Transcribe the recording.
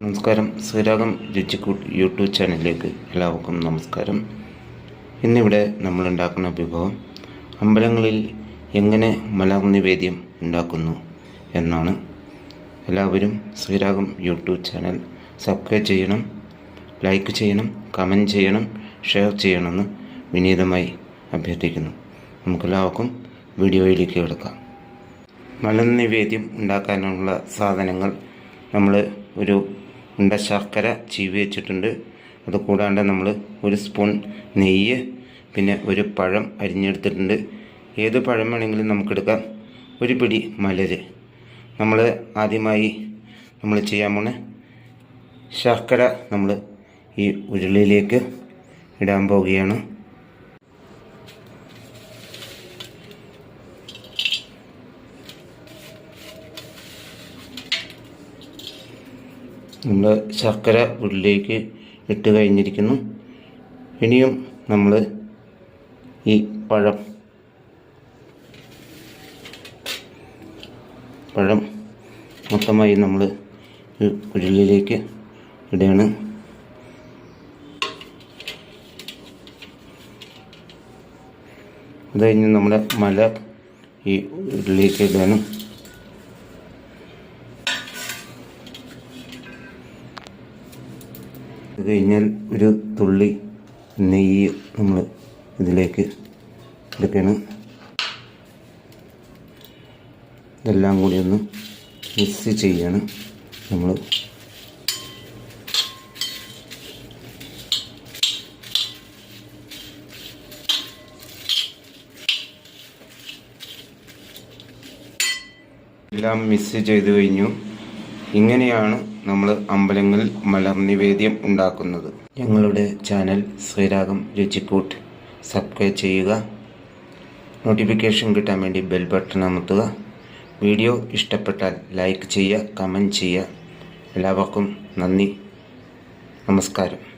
നമസ്കാരം. ശ്രീരാഗം രുചിക്കൂട്ട് യൂട്യൂബ് ചാനലിലേക്ക് എല്ലാവർക്കും നമസ്കാരം. ഇന്നിവിടെ നമ്മൾ ഉണ്ടാക്കുന്ന വിഭവം അമ്പലങ്ങളിൽ എങ്ങനെ മലർനിവേദ്യം ഉണ്ടാക്കുന്നു എന്നാണ്. എല്ലാവരും ശ്രീരാഗം യൂട്യൂബ് ചാനൽ സബ്സ്ക്രൈബ് ചെയ്യണം ലൈക്ക് ചെയ്യണം കമന്റ് ചെയ്യണം ഷെയർ ചെയ്യണമെന്ന് വിനീതമായി അഭ്യർത്ഥിക്കുന്നു. നമുക്കെല്ലാവർക്കും വീഡിയോയിലേക്ക് കിടക്കാം. മലർ നിവേദ്യം ഉണ്ടാക്കാനുള്ള സാധനങ്ങൾ നമ്മൾ ഒരു ഉണ്ട ശർക്കര ചീവി വെച്ചിട്ടുണ്ട്. അത് കൂടാണ്ട് നമ്മൾ ഒരു സ്പൂൺ നെയ്യ് പിന്നെ ഒരു പഴം അരിഞ്ഞെടുത്തിട്ടുണ്ട്. ഏത് പഴം വേണമെങ്കിലും നമുക്കെടുക്കാം. ഒരു പിടി മലര്. നമ്മൾ ആദ്യമായി നമ്മൾ ചെയ്യാൻ പോണ ശർക്കര നമ്മൾ ഈ ഉരുളിയിലേക്ക് ഇടാൻ പോവുകയാണ്. നമ്മൾ ശർക്കര ഉള്ളിലേക്ക് ഇട്ട് കഴിഞ്ഞിരിക്കുന്നു. ഇനിയും നമ്മൾ ഈ പഴം പഴം മൊത്തമായി നമ്മൾ ഈ ഉരുളിയിലേക്ക് ഇടുകയാണ്. അത് കഴിഞ്ഞ് നമ്മുടെ മല ഈ ഉരുളിയിലേക്ക് ഇടുകയാണ്. അത് കഴിഞ്ഞാൽ ഒരു തുള്ളി നെയ്യ് നമ്മൾ ഇതിലേക്ക് എടുക്കണം. ഇതെല്ലാം കൂടി ഒന്ന് മിക്സ് ചെയ്യണം നമ്മൾ എല്ലാം മിക്സ് ചെയ്ത് കഴിഞ്ഞു. ഇങ്ങനെയാണ് നമ്മൾ അമ്പലങ്ങളിൽ മലർ നിവേദ്യം ഉണ്ടാക്കുന്നത്. ഞങ്ങളുടെ ചാനൽ ശ്രീരാഗം രുചിക്കൂട്ട്. സബ്സ്ക്രൈബ് ചെയ്യുക. നോട്ടിഫിക്കേഷൻ കിട്ടാൻ വേണ്ടി ബെൽ ബട്ടൺ അമർത്തുക. വീഡിയോ ഇഷ്ടപ്പെട്ടാൽ ലൈക്ക് ചെയ്യുക കമന്റ് ചെയ്യുക. എല്ലാവർക്കും നന്ദി. നമസ്കാരം.